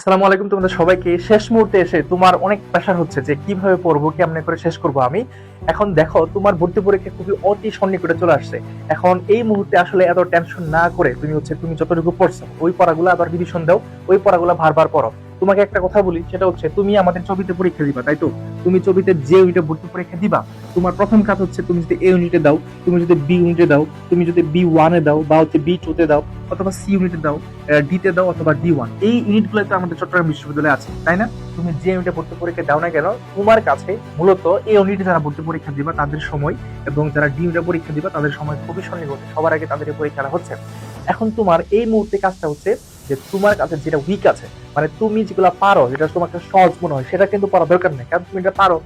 আসসালামু আলাইকুম, তোমাদের সবাইকে। শেষ মুহূর্তে এসে তোমার অনেক প্রেশার হচ্ছে যে কীভাবে পড়ব, কেমনে করে শেষ করব আমি। এখন দেখো, তোমার ভর্তি পরীক্ষা খুবই অতি সন্নিকটে চলে আসছে। এখন এই মুহূর্তে আসলে এত টেনশন না করে তুমি হচ্ছে, তুমি যতটুকু পড়ছো, ওই পড়াগুলো আবার রিভিশন দাও, ওই পড়াগুলো বারবার পড়ো। তোমাকে একটা কথা বলি, সেটা হচ্ছে তুমি আমাদের ছবিতে পরীক্ষা দিবা, তাই তো? তুমি ছবিতে যে ইউনিটে ভর্তি পরীক্ষা দিবা, তোমার প্রথম কাজ হচ্ছে তুমি যদি এ ইউনিটে দাও, তুমি যদি বি ইউনিটে দাও, তুমি যদি বি ওয়ানে দাও বা হচ্ছে বি টু তে দাও অথবা সি ইউনিটে দাও ডি তে দাও অথবা ডি ওয়ান এই ইউনিটগুলো তো আমাদের চট্টগ্রাম বিশ্ববিদ্যালয়ে আছে, তাই না? তুমি যে ইউনিটে ভর্তি পরীক্ষা দাও না কেন, তোমার কাছে মূলত এই ইউনিটে যারা ভর্তি পরীক্ষা দিবা তাদের সময় এবং যারা ডি ইউনিটে পরীক্ষা দিবা তাদের সময় খুবই সন্নিকটে সবার আগে তাদের পরীক্ষাটা হচ্ছে। এখন তোমার এই মুহূর্তে কাজটা হচ্ছে যে তোমার কাছে যেটা উইক আছে মানে তুমি যেগুলো পারো, যেটা তোমার কাছে সহজ মনে হয়, সেটা কিন্তু পড়া দরকার নেই। কারণ তুমি এটা পারো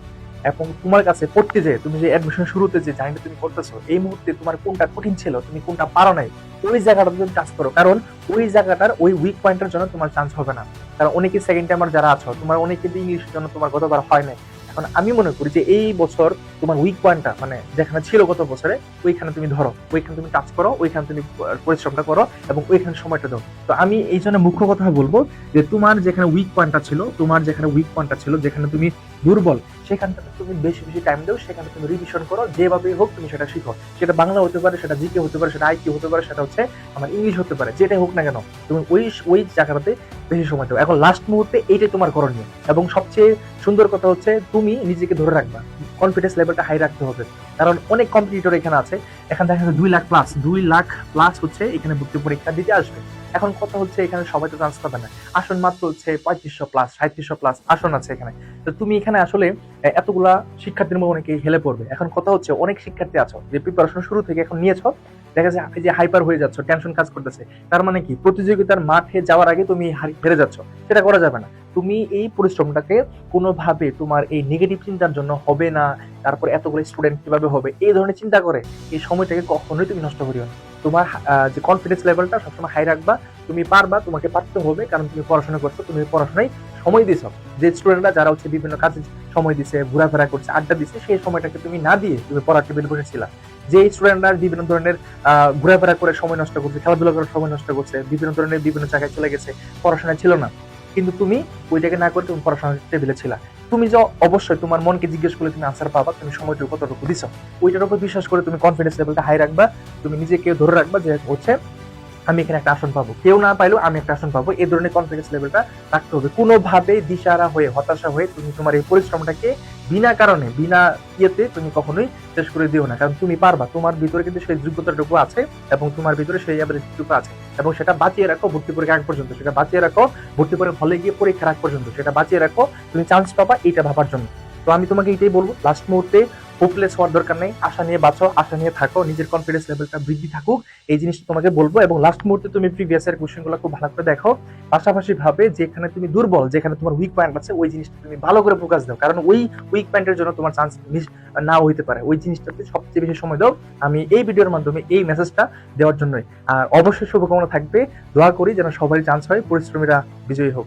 এবং তোমার কাছে পড়তে যে তুমি যে অ্যাডমিশন শুরুতে যে জার্নিটা তুমি করতেছো, এই মুহূর্তে তোমার কোনটা কঠিন ছিল, তুমি কোনটা পারো নাই, ওই জায়গাটা তুমি কাজ করো। কারণ ওই জায়গাটার ওই উইক পয়েন্টের জন্য তোমার চান্স হবে না। কারণ অনেকে সেকেন্ড টাইমার যারা আছো, তোমার অনেকে ইংলিশের জন্য তোমার গতবার হয় নাই। এখন আমি মনে করি যে এই বছর তোমার উইক পয়েন্টটা মানে যেখানে ছিল গত বছরে, ওইখানে তুমি ধরো, ওইখানে তুমি কাজ করো, ওইখানে তুমি পরিশ্রমটা করো এবং ওইখানে সময়টা দাও। তো আমি এই জন্য মুখ্য কথা বলব যে তোমার যেখানে উইক পয়েন্টটা ছিল, তোমার যেখানে উইক পয়েন্টটা ছিল, যেখানে তুমি দুর্বল সেখানটাতে তুমি বেশি বেশি টাইম দাও, সেখানে তুমি রিভিশন করো, যেভাবে হোক তুমি সেটা শিখো। সেটা বাংলা হতে পারে, সেটা জিকে হতে পারে, সেটা আইকিউ হতে পারে, সেটা হচ্ছে আমার ইংলিশ হতে পারে, যেটাই হোক না কেন, তুমি ওই ওই জায়গাটাতে বেশি সময় দাও। এখন লাস্ট মুহূর্তে এইটাই তোমার করণীয়। এবং সবচেয়ে সুন্দর কথা হচ্ছে তুমি নিজেকে ধরে রাখবা। কনফিডেন্স লেভেলটা হাই রাখতে হবে। কারণ অনেক কম্পিটিটর এখানে আছে, এখানে দেখা যাচ্ছে দুই লাখ প্লাস দুই লাখ প্লাস হচ্ছে এখানে ভর্তি পরীক্ষা দিতে আসবে। এখন কথা হচ্ছে এখানে? সবাই তো চান্স পাবে না। আসন মাত্র হচ্ছে পঁয়ত্রিশশো প্লাস সাঁত্রিশশো প্লাস আসন আছে এখানে। তো তুমি এখানে আসলে এতগুলা শিক্ষার্থীর মধ্যে অনেকে হেলে পড়বে। এখন কথা হচ্ছে, অনেক শিক্ষার্থী আছো, যে প্রিপারেশন শুরু থেকে এখন নিয়েছো, দেখা যায় যে হাইপার হয়ে যাচ্ছ টেনশন কাজ করতেছে। তার মানে কি? প্রতিযোগিতার মাঠে যাওয়ার আগে তুমি হেরে যাচ্ছ। সেটা করা যাবে না। তুমি এই পরিশ্রমটাকে কোনোভাবে তোমার এই নেগেটিভ চিন্তার জন্য হবে না, তারপর এতগুলো স্টুডেন্ট কীভাবে হবে, এই ধরনের চিন্তা করে এই সময়টাকে কখনোই তুমি নষ্ট করিও না। তোমার যে কনফিডেন্স লেভেলটা সবসময় হাই রাখবা, তুমি পারবা, তোমাকে পারতে হবে, কারণ তুমি পড়াশোনা করছ, তুমি পড়াশোনায় সময় দিছো। যে স্টুডেন্টরা যারা হচ্ছে বিভিন্ন কাজে সময় দিছে, ঘোরাফেরা করছে, আড্ডা দিছে, সেই সময়টাকে তুমি না দিয়ে তুমি পড়ার টেবিল বসেছিলা যে স্টুডেন্টরা বিভিন্ন ধরনের ঘোরাফেরা করে সময় নষ্ট করছে, খেলাধুলা করে সময় নষ্ট করছে, বিভিন্ন ধরনের বিভিন্ন জায়গায় চলে গেছে পড়াশোনা ছিল না। কিন্তু তুমি ওইটাকে না করে তুমি পড়াশোনার টেবিলে ছিলা তুমি যে অবশ্যই তোমার মনকে জিজ্ঞেস করলে তুমি আনসার পাবা, তুমি সময়টুকু কতটুকু দিছো। ওইটার উপর বিশ্বাস করে তুমি কনফিডেন্স লেভেলটা হাই রাখবা, তুমি নিজেকে ধরে রাখবা যে হচ্ছে, আমি এখানে একটা আসন পাবো। কেউ না পাইলেও আমি একটা আসন পাবো। এই ধরনের কনফিডেন্স লেভেলটা রাখতে হবে। কোনোভাবে দিশারা হয়ে, হতাশা হয়ে তুমি তোমার এই পরিশ্রমটাকে বিনা কারণে, বিনা ইয়েতে তুমি কখনোই শেষ করে দিও না। কারণ তুমি পারবা, তোমার ভিতরে কিন্তু সেই যোগ্যতাটুকু আছে এবং তোমার ভিতরে সেই অ্যাবিলিটিটুকু আছে। এবং সেটা বাঁচিয়ে রাখো ভর্তি পরীক্ষা আগ পর্যন্ত, সেটা বাঁচিয়ে রাখো ভর্তি পরে হলে গিয়ে পরীক্ষা আগ পর্যন্ত, সেটা বাঁচিয়ে রাখো, তুমি চান্স পাবা এইটা ভাবার জন্য। তো আমি তোমাকে এটাই বলব লাস্ট মুহূর্তে হোপলেস হওয়ার দরকার নেই। আশা নিয়ে বাঁচো, আশা নিয়ে থাকো, নিজের কনফিডেন্স লেভেলটা বৃদ্ধি থাকুক। এই জিনিসটা তোমাকে বলব এবং লাস্ট মুহূর্তে তুমি প্রিভিয়াস এর কোশ্চেনগুলো খুব ভালো করে দেখো। পাশাপাশি ভাবে যেখানে তুমি দুর্বল, যেখানে তোমার উইক পয়েন্ট আছে, ওই জিনিসটা তুমি ভালো করে ফোকাস দাও। কারণ ওই উইক পয়েন্টের জন্য তোমার চান্স মিস না হইতে পারে। ওই জিনিসটাতে সবচেয়ে বেশি সময় দাও। আমি এই ভিডিওর মাধ্যমে এই মেসেজটা দেওয়ার জন্যই। আর অবশ্যই শুভকামনা থাকবে। দোয়া করি যেন সবারই চান্স হয়, পরিশ্রমীরা বিজয়ী হোক।